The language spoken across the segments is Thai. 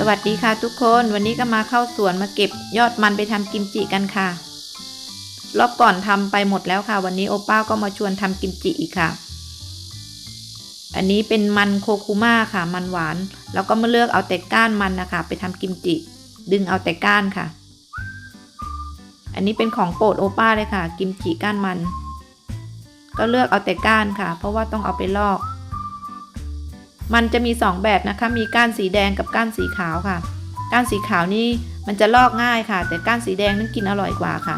สวัสดีค่ะทุกคนวันนี้ก็มาเข้าสวนมาเก็บยอดมันไปทำกิมจิกันค่ะ รอบก่อนทำไปหมดแล้วค่ะ วันนี้โอป้าก็มาชวนทำกิมจิอีกค่ะ อันนี้เป็นมันโคคุมาค่ะ มันหวาน แล้วก็มาเลือกเอาแต่ก้านมันนะคะ ไปทำกิมจิ ดึงเอาแต่ก้านค่ะ อันนี้เป็นของโปรดโอป้าเลยค่ะ กิมจิก้านมัน ก็เลือกเอาแต่ก้านค่ะ เพราะว่าต้องเอาไปลอก มันจะมี 2 แบบนะคะ มีก้านสีแดงกับก้านสีขาวค่ะ ก้านสีขาวนี่มันจะลอกง่ายค่ะ แต่ก้านสีแดงนั้นกินอร่อยกว่าค่ะ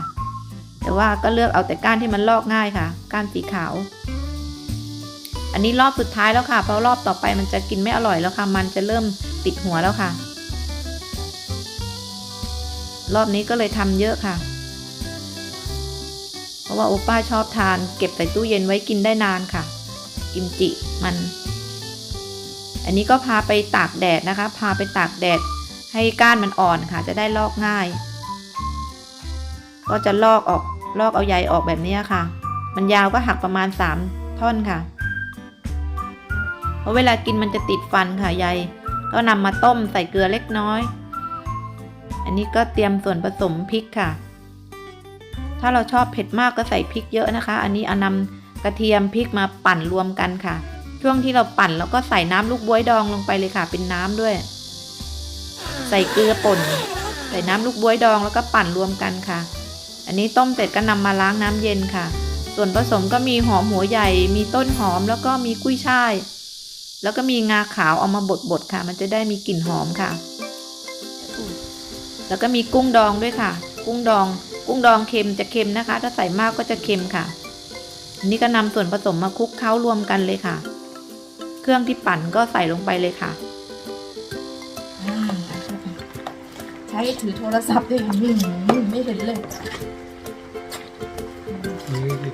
แต่ว่าก็เลือกเอาแต่ก้านที่มันลอกง่ายค่ะ ก้านสีขาว อันนี้รอบสุดท้ายแล้วค่ะ เพราะรอบต่อไปมันจะกินไม่อร่อยแล้วค่ะ มันจะเริ่มติดหัวแล้วค่ะ รอบนี้ก็เลยทำเยอะค่ะ เพราะว่าโอป้าชอบทาน เก็บใส่ตู้เย็นไว้กินได้นานค่ะ กิมจิมัน อันนี้ก็พาไปตากแดดนะคะ พาไปตากแดดให้ก้านมันอ่อนค่ะ จะได้ลอกง่าย ก็จะลอกออกลอกเอาใยออกแบบนี้ค่ะ มันยาวก็หักประมาณ 3 ท่อนค่ะ เพราะเวลากินมันจะติดฟันค่ะใย ก็นำมาต้มใส่เกลือเล็กน้อย อันนี้ก็เตรียมส่วนผสมพริกค่ะ ถ้าเราชอบเผ็ดมากก็ใส่พริกเยอะนะคะ อันนี้เอานำกระเทียมพริกมาปั่นรวมกันค่ะ ช่วงที่เราปั่นแล้วก็ใส่น้ำลูกบ๊วยดองลงไปเลยค่ะ เป็นน้ำด้วย ใส่เกลือป่น ใส่น้ำลูกบ๊วยดองแล้วก็ปั่นรวมกันค่ะ อันนี้ต้มเสร็จก็นำมาล้างน้ำเย็นค่ะ ส่วนผสมก็มีหอมหัวใหญ่ มีต้นหอมแล้วก็มีกุ้ยช่าย แล้วก็มีงาขาวเอามาบดๆค่ะ มันจะได้มีกลิ่นหอมค่ะ แล้วก็มีกุ้งดองด้วยค่ะ กุ้งดอง กุ้งดองเค็มจะเค็มนะคะ ถ้าใส่มากก็จะเค็มค่ะอันนี้ก็นำส่วนผสมมาคลุกเคล้ารวมกันเลยค่ะ เครื่องที่ปั่นก็ใส่ลงไปเลยค่ะอ่าใช้ถือโทรศัพท์ด้วยอืมไม่เห็นเลยนี่ดิ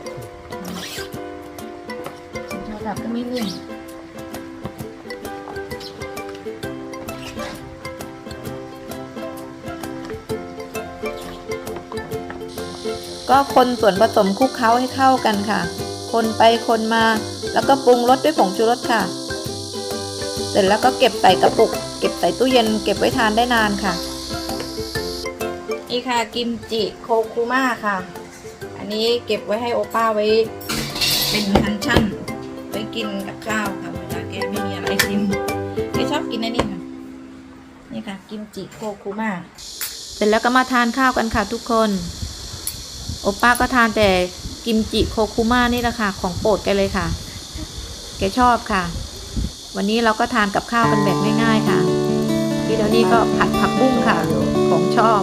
ถือโทรศัพท์ก็ไม่เห็นก็คนส่วนผสมคลุกเคล้าให้เข้ากันค่ะ คนไปคนมา แล้วก็ปรุงรสด้วยผงชูรสค่ะ เสร็จแล้วก็เก็บใส่กระปุก เก็บใส่ตู้เย็น เก็บไว้ทานได้นานค่ะ นี่ค่ะกิมจิโคคุมาค่ะ อันนี้เก็บไว้ให้โอป้าไว้เป็นฮันชั่นไว้กินกับข้าวค่ะเวลาแกไม่มีอะไรกินแกชอบกินอันนี้ค่ะ นี่ค่ะ กิมจิโคคุมาเสร็จแล้วก็มาทานข้าวกันค่ะทุกคน โอป้าก็ทานแต่กิมจิโคคุมานี่แหละค่ะ ของโปรดแกเลยค่ะ แกชอบค่ะ วันนี้เราก็ทานกับข้าวกันแบบง่ายๆค่ะที่เดานี้ก็ผัดผักบุ้งค่ะ ของชอบ